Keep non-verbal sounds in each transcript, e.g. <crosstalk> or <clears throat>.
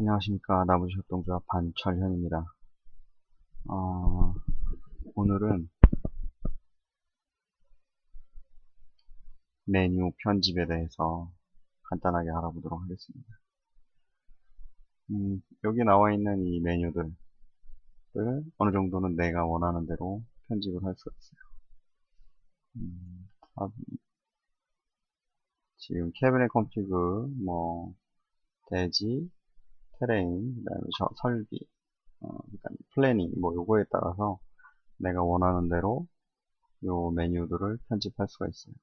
안녕하십니까. 나무협동조합 반철현입니다. 어, 오늘은 메뉴 편집에 대해서 간단하게 알아보도록 하겠습니다. 음, 여기 나와 있는 이 메뉴들을 어느 정도는 내가 원하는 대로 편집을 할 수가 있어요. 음, 아, 지금 캐비넷 컴피그 뭐 대지 테레인, 그 다음에 설비, 어, 그다음에 플래닝, 뭐 요거에 따라서 내가 원하는 대로 요 메뉴들을 편집할 수가 있어요.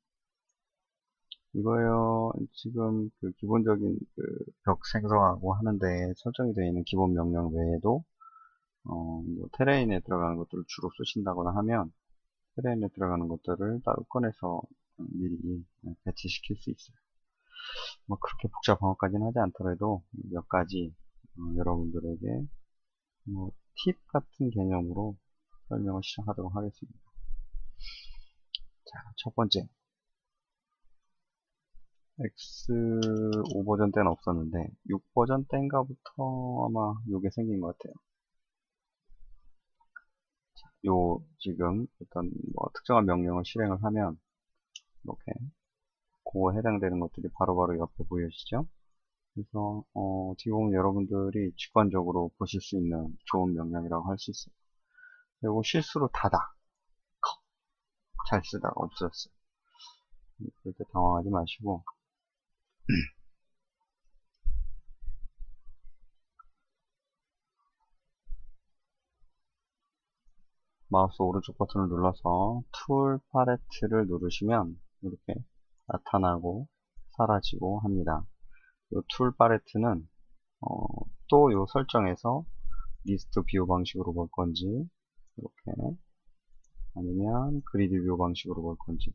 이거요, 지금 그 기본적인 그 벽 생성하고 하는데 설정이 되어 있는 기본 명령 외에도 어, 뭐 테레인에 들어가는 것들을 주로 쓰신다거나 하면 테레인에 들어가는 것들을 따로 꺼내서 미리 배치시킬 수 있어요. 뭐 그렇게 복잡한 것까지는 하지 않더라도 몇 가지 어, 여러분들에게 뭐 팁 같은 개념으로 설명을 시작하도록 하겠습니다. 자, 첫 번째. X5 버전 때는 없었는데 6 버전 때인가부터 아마 요게 생긴 것 같아요. 자, 요 지금 어떤 뭐 특정한 명령을 실행을 하면 이렇게 그거 해당되는 것들이 바로바로 바로 옆에 보여지죠. 그래서 어, 어떻게 보면 여러분들이 직관적으로 보실 수 있는 좋은 명령이라고 할 수 있어요. 그리고 실수로 닫아 잘 쓰다가 없었어요. 그럴 때 당황하지 마시고 <clears throat> 마우스 오른쪽 버튼을 눌러서 툴 팔레트를 누르시면 이렇게 나타나고 사라지고 합니다. 툴 팔레트는 어, 또 요 설정에서 리스트 뷰 방식으로 볼 건지 이렇게 아니면 그리드 뷰 방식으로 볼 건지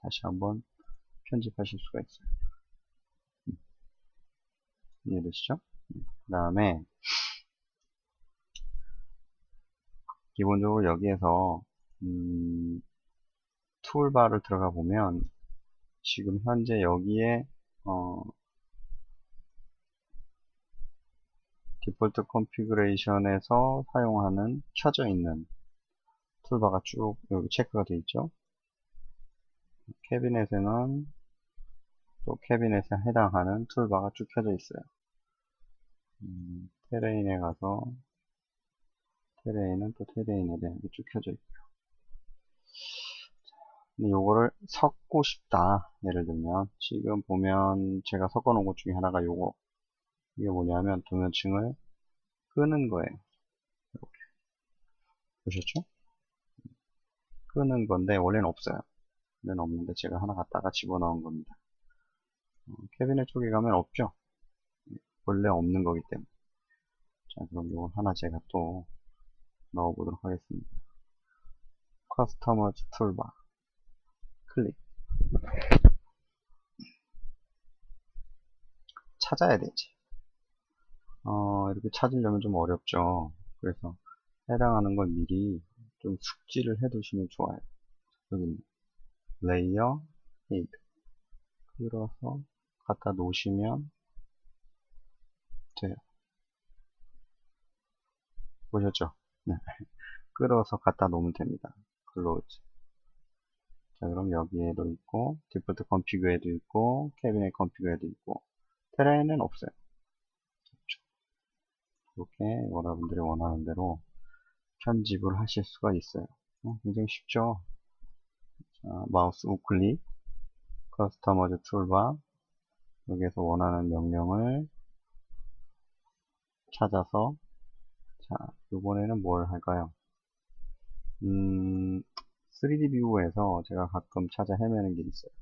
다시 한번 편집하실 수가 있어요. 음. 이해되시죠? 음. 그 다음에 기본적으로 여기에서 음, 툴바를 들어가 보면 지금 현재 여기에 어, 디폴트 컨피그레이션에서 사용하는 켜져 있는 툴바가 쭉 여기 체크가 되어 있죠. 캐비넷에는 또 캐비넷에 해당하는 툴바가 쭉 켜져 있어요. 음, 테레인에 가서 테레인은 또 테레인에 대한 게 쭉 켜져 있고요. 근데 요거를 섞고 싶다. 예를 들면 지금 보면 제가 섞어 놓은 것 중에 하나가 요거 이게 뭐냐면 도면층을 끄는 거예요. 이렇게 보셨죠? 끄는 건데 원래는 없어요. 원래는 없는데 제가 하나 갖다가 집어넣은 겁니다. 어, 캐비넷 쪽에 가면 없죠? 원래 없는 거기 때문에. 자, 그럼 이거 하나 제가 또 넣어보도록 하겠습니다. 커스터머즈 툴바 클릭 찾아야 되지. 어, 이렇게 찾으려면 좀 어렵죠. 그래서 해당하는 걸 미리 좀 숙지를 해 두시면 좋아요. 여기. 레이어, 헤이드. 끌어서 갖다 놓으시면 돼요. 보셨죠? 네. <laughs> 끌어서 갖다 놓으면 됩니다. 클로즈. 자, 그럼 여기에도 있고, 디폴트 컨피그에도 있고, 캐비넷 컨피그에도 있고, 테레인은 없어요. 이렇게 여러분들이 원하는 대로 편집을 하실 수가 있어요. 어, 굉장히 쉽죠? 자, 마우스 우클릭, 커스터머즈 툴바, 여기에서 원하는 명령을 찾아서, 자, 이번에는 뭘 할까요? 음, 3D 뷰에서 제가 가끔 찾아 헤매는 게 있어요.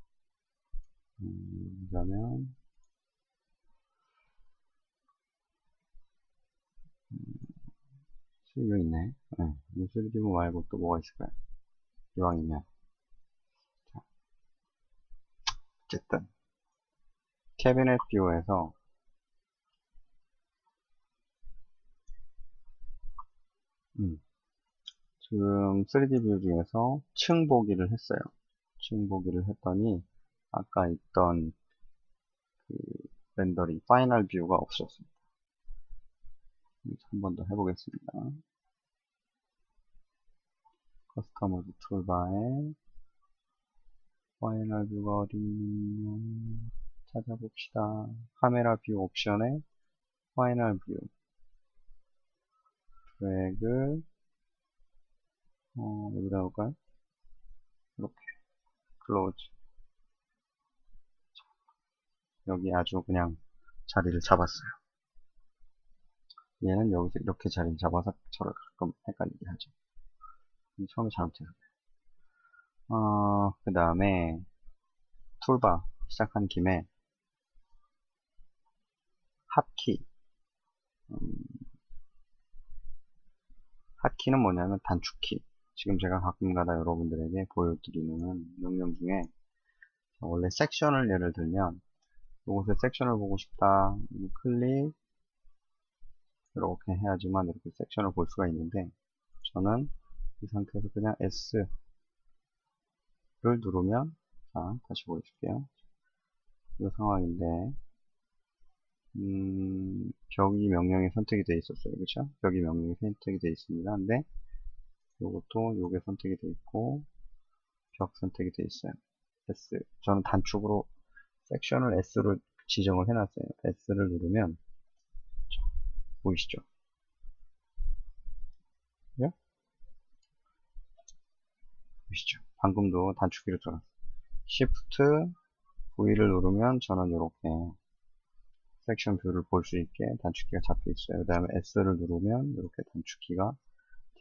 음, 그러면, 이거 있네. 네. 뉴스리뷰 말고 또 뭐가 있을까요? 이왕이면. 자. 어쨌든. 캐비넷 뷰에서 음. 지금 3D 뷰 중에서 층 보기를 했어요. 층 보기를 했더니 아까 있던 그 렌더링 파이널 뷰가 없었습니다. 한 번 더 해보겠습니다. 커스터머즈 툴바에 파이널 뷰가 어디 있냐 찾아봅시다. 카메라 뷰 옵션에 파이널 뷰 드래그 어, 여기다 볼까요? 이렇게 클로즈 여기 아주 그냥 자리를 잡았어요. 얘는 여기서 이렇게 자리를 잡아서 저를 가끔 헷갈리게 하죠. 처음에 잘못해서. 어, 그 다음에 툴바 시작한 김에 핫키 음, 핫키는 뭐냐면 단축키 지금 제가 가끔가다 여러분들에게 보여드리는 명령 중에 원래 섹션을 예를 들면 이곳에 섹션을 보고 싶다 클릭 이렇게 해야지만 이렇게 섹션을 볼 수가 있는데 저는 이 상태에서 그냥 S를 누르면 자 다시 보여줄게요. 이 상황인데 음, 벽이 명령이 선택이 되어 있었어요. 그렇죠 벽이 명령이 선택이 되어 있습니다. 근데 요것도 요게 선택이 되어 있고 벽 선택이 되어 있어요. S. 저는 단축으로 섹션을 S로 지정을 해놨어요. S를 누르면 보이시죠? 그죠? 보이시죠? 방금도 단축키로 들어갔어요. Shift V를 누르면 저는 이렇게 섹션 뷰를 볼 수 있게 단축키가 잡혀 있어요. 그 다음에 S를 누르면 이렇게 단축키가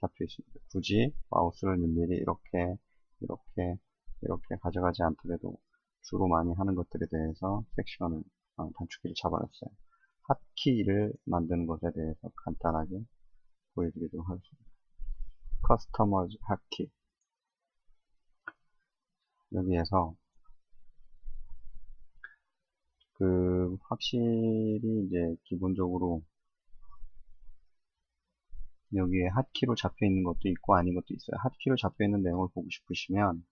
잡혀 있습니다. 굳이 마우스를 일일이 이렇게 이렇게 이렇게 가져가지 않더라도 주로 많이 하는 것들에 대해서 섹션을 어, 단축키를 잡아놨어요. 핫키를 만드는 것에 대해서 간단하게 보여드리도록 하겠습니다. 커스터머즈 핫키 여기에서 그 확실히 이제 기본적으로 여기에 핫키로 잡혀 있는 것도 있고 아닌 것도 있어요. 핫키로 잡혀 있는 내용을 보고 싶으시면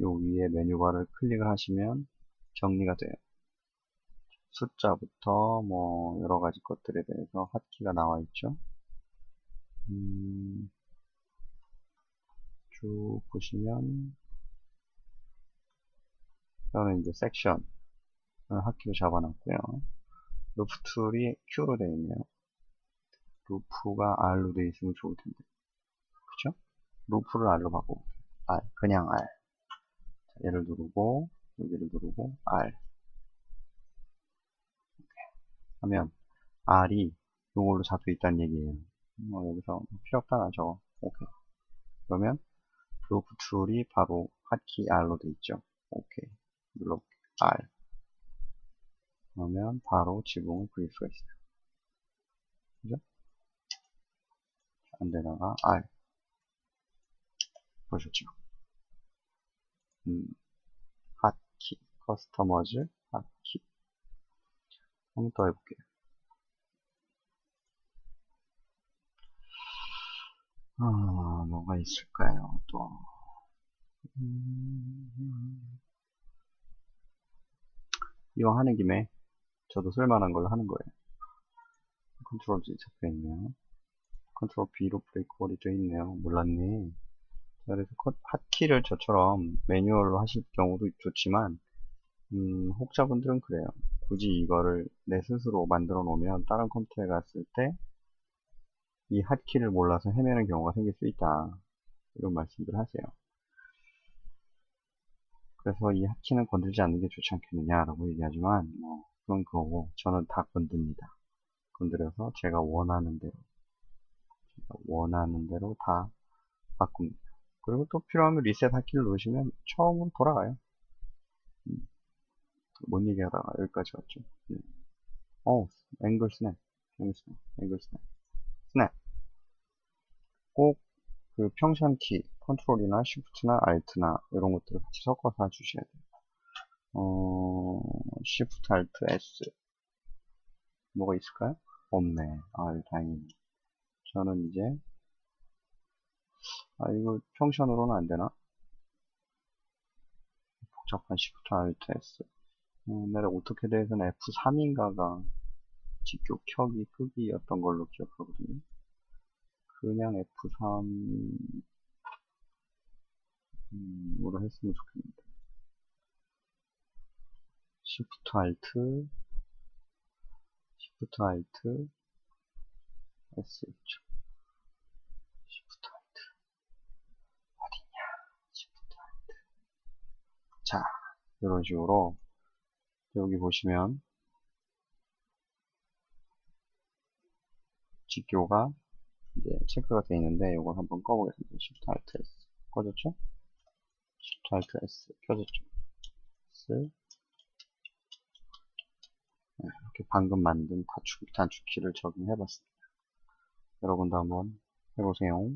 요 위에 메뉴바를 클릭을 하시면 정리가 돼요. 숫자부터 뭐 여러 가지 것들에 대해서 핫키가 나와 있죠. 음, 쭉 보시면 저는 이제 섹션 핫키로 잡아놨고요. 루프 툴이 Q로 되어 있네요. 루프가 R로 되어 있으면 좋을 텐데. 그죠? 루프를 R로 바꾸고 R, 그냥 R. 얘를 누르고 여기를 누르고 R. 하면 R이 이걸로 잡혀 있다는 얘기예요. 뭐 여기서 필요 없다 나죠. 오케이. 그러면 루프 툴이 바로 핫키 R로 되어 있죠. 오케이. 눌러 R. 그러면 바로 지붕을 그릴 수가 있어요. 그죠? 안되다가 R. 보셨죠? 음, 핫키, 커스터머즈. 한 번 더 해볼게요. 아, 뭐가 있을까요, 또. 음, 이거 하는 김에 저도 쓸만한 걸로 하는 거예요. 컨트롤 G 잡혀있네요. 컨트롤 B로 브레이크 홀이 되어있네요. 몰랐네. 그래서 핫키를 저처럼 매뉴얼로 하실 경우도 좋지만 음, 혹자분들은 그래요. 굳이 이거를 내 스스로 만들어 놓으면 다른 컴퓨터에 갔을 때 이 핫키를 몰라서 헤매는 경우가 생길 수 있다. 이런 말씀들 하세요. 그래서 이 핫키는 건들지 않는 게 좋지 않겠느냐라고 얘기하지만 뭐 그건 그거고 저는 다 건듭니다. 건드려서 제가 원하는 대로 제가 원하는 대로 다 바꿉니다. 그리고 또 필요하면 리셋 핫키를 누르시면 처음으로 돌아가요. 음. 뭔 얘기하다가 여기까지 왔죠. 네. 어, 앵글 스냅. 앵글 스냅. 앵글 스냅. 스냅. 꼭 그 평션 키, 컨트롤이나 쉬프트나 알트나 이런 것들을 같이 섞어서 해주셔야 돼요. 어, 쉬프트 알트 S. 뭐가 있을까요? 없네. 아, 다행이네. 저는 이제 아, 이거 평션으로는 안 되나? 복잡한 쉬프트 알트 S. 어떻게 돼서는 F3인가가 직교 켜기 끄기였던 걸로 기억하거든요. 그냥 F3 으로 했으면 좋겠는데. Shift Alt Shift Alt S6 Shift Alt 어딨냐 Shift Alt 자 이런 식으로 여기 보시면 직교가 이제 체크가 되어 있는데 이걸 한번 꺼보겠습니다. Shift Alt S 꺼졌죠? Shift Alt S 켜졌죠? S 네, 이렇게 방금 만든 단축, 단축키를 적용해 봤습니다. 여러분도 한번 해보세요.